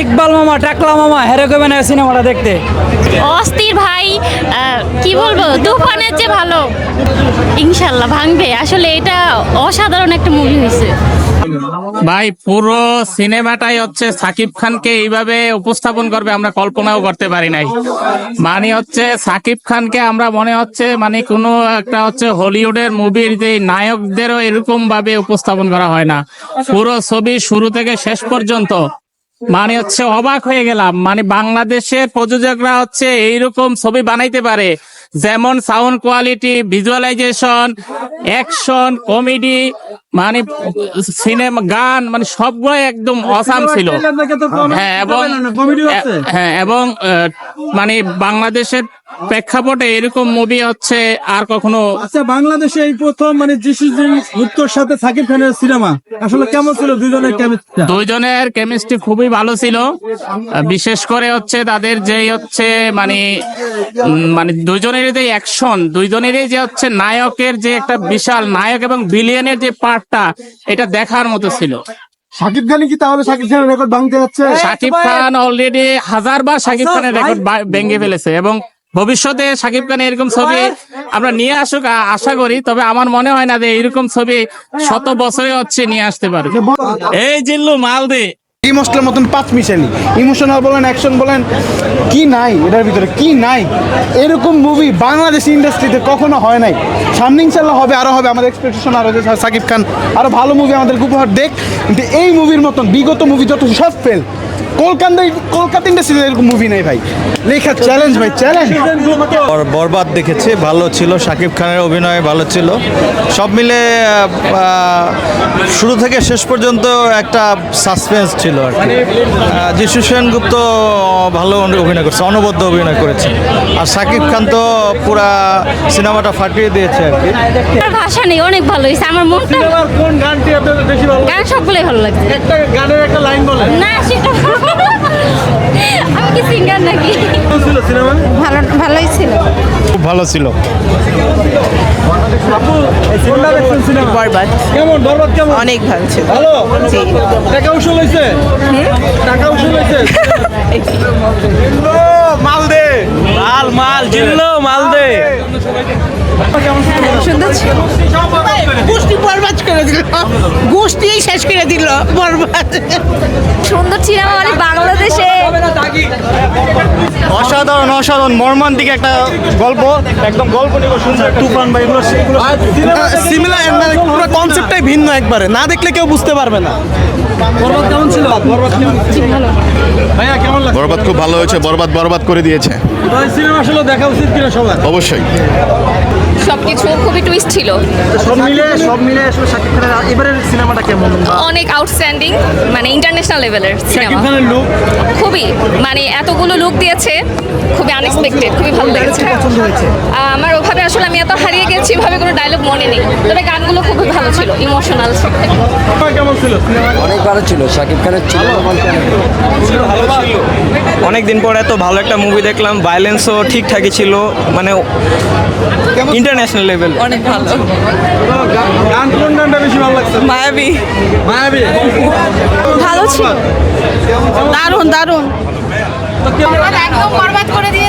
ইকবাল মামা টাকলা মামা হেরে কবে না সিনেমাটা দেখতে। অস্থির ভাই কি বলব তুফানের যে ভালো। ইনশাল্লাহ ভাঙবে। আসলে এটা অসাধারণ একটা মুভি হয়েছে ভাই পুরো সিনেমাটাই হচ্ছে সাকিব খানকে এইভাবে উপস্থাপন করবে আমরা কল্পনাও করতে পারি নাই। মানে হচ্ছে সাকিব খানকে আমরা মনে হচ্ছে মানে কোনো একটা হচ্ছে হলিউডের মুভির যে নায়কদেরও এরকম ভাবে উপস্থাপন করা হয় না। পুরো ছবি শুরু থেকে শেষ পর্যন্ত মানে হচ্ছে অবাক হয়ে গেলাম। মানে বাংলাদেশের প্রযোজকরা হচ্ছে এইরকম ছবি বানাইতে পারে। যেমন sound quality visualization action comedy মানে সিনেমা গান মানে সবগুলো একদম অসাম ছিল। হ্যাঁ এবং হ্যাঁ এবং মানে বাংলাদেশের প্রেক্ষাপটে এরকম মুভি হচ্ছে আর কখনো আচ্ছা বাংলাদেশে এই প্রথম মানে যিশু উত্তর সাথে সাকিব খানের সিনেমা আসলে কেমন ছিল দুজনের কেমিস্ট্রি দুইজনের কেমিস্ট্রি খুবই ভালো ছিল। বিশেষ করে হচ্ছে তাদের যেই হচ্ছে মানে মানে মানে দুইজনেরই যে অ্যাকশন দুইজনেরই যে হচ্ছে নায়কের যে একটা বিশাল নায়ক এবং বিলিয়নের যে পার্টটা এটা দেখার মতো ছিল। সাকিব খান কি তাহলে সাকিব খানের রেকর্ড ভাঙতে যাচ্ছে? সাকিব খান অলরেডি হাজারবার সাকিব খানের রেকর্ড ভেঙে ফেলেছে এবং ভবিষ্যতে সাকিব খান এরকম ছবি আমরা নিয়ে আসুক আশা করি তবে আমার মনে হয় না যে এরকম ছবি শত বছরে হচ্ছে নিয়ে আসতে পারে এই জিল্লু মাল দে ইমোশনাল মতন পাঁচ মিশালি ইমোশনাল বলেন অ্যাকশন বলেন, কি নাই এটার ভিতরে, কি নাই? এরকম মুভি বাংলাদেশ ইন্ডাস্ট্রিতে কখনো হয় নাই। সামনে ইনশাল্লাহ হবে আরও হবে, আমাদের এক্সপেকটেশন আরও যে সাকিব খান আরও ভালো মুভি আমাদের উপহার দেখ। কিন্তু এই মুভির মতন, বিগত মুভি যত সব ফেল কলকাতা কলকাতা ইন্ডাস্ট্রিতে এরকম মুভি নেই ভাই। লেখা চ্যালেঞ্জ ভাই চ্যালেঞ্জ বরবাদ দেখেছি ভালো ছিল শাকিব খানের অভিনয় ভালো ছিল। সব মিলে শুরু থেকে শেষ পর্যন্ত একটা সাসপেন্স ছিল আর কি। যিশু সেনগুপ্ত ভালো অভিনয় করছে অনবদ্য অভিনয় করেছে। আর শাকিব খান তো পুরা সিনেমাটা ফাটিয়ে দিয়েছে আর কি। ভাষা নেই অনেক ভালো হয়েছে। আমার মনটা কোন গানটি আপনাদের বেশি ভালো গান সবগুলোই ভালো লাগছে। একটা গানের একটা লাইন বলেন। না সেটা আমি কি সিঙ্গার নাকি? ছিল সিনেমা ভালো ভালোই ছিল। খুব ভালো ছিল। বরবাদ। কেমন বরবাদ কেমন? অনেক ভালো ছিল। ভালো? জি। টাকা উসুল হয়েছে টাকা উসুল হয়েছে মালদে মাল মাল জিল্লো মাল দে। গোষ্ঠী বরবাদ করে দিল। গোষ্ঠী শেষ করে দিল বরবাদ। সুন্দর সিনেমা মানে বাংলাদেশে। অসাধারণ অসাধারণ। মর্মান্তিক একটা গল্প। একদম গল্প সুন্দর তুফান এগুলো সিমিলার মানে পুরো কনসেপ্টটাই ভিন্ন একবারে। না দেখলে কেউ বুঝতে পারবে না। বরবাদ কেমন ছিল? বরবাদ কেমন ভাইয়া কেমন লাগছে? বরবাদ খুব ভালো হয়েছে। বরবাদ বরবাদ করে দিয়েছে। সিনেমা আসলে দেখা উচিত কিনা সবার? অবশ্যই। সবকিছু খুবই টুইস্ট ছিল। সব মিলে সব মিলে আসলে শাকিব খানের এবারের সিনেমাটা কেমন অনেক আউটস্ট্যান্ডিং মানে ইন্টারন্যাশনাল লেভেলের সিনেমা। লুক খুবই মানে এতগুলো লুক দিয়েছে খুবই আনএক্সপেক্টেড খুবই ভালো লেগেছে। পছন্দ আমার ওভাবে আসলে আমি এত হারিয়ে গেছি ওভাবে কোনো ডায়লগ মনে নেই। তবে গানগুলো খুবই ভালো ছিল ইমোশনাল কেমন ছিল? অনেক ভালো ছিল সাকিব খানের ছিল। অনেক দিন পর এত ভালো একটা মুভি দেখলাম ভায়োলেন্সও ঠিকঠাকই ছিল মানে ইন্টারন্যাশনাল লেভেল অনেক ভালো। গান কোন গানটা বেশি ভালো লাগছে? মায়াবী। মায়াবী? ভালো ছিল। দারুণ দারুণ। একদম বরবাদ করে দিয়েছে।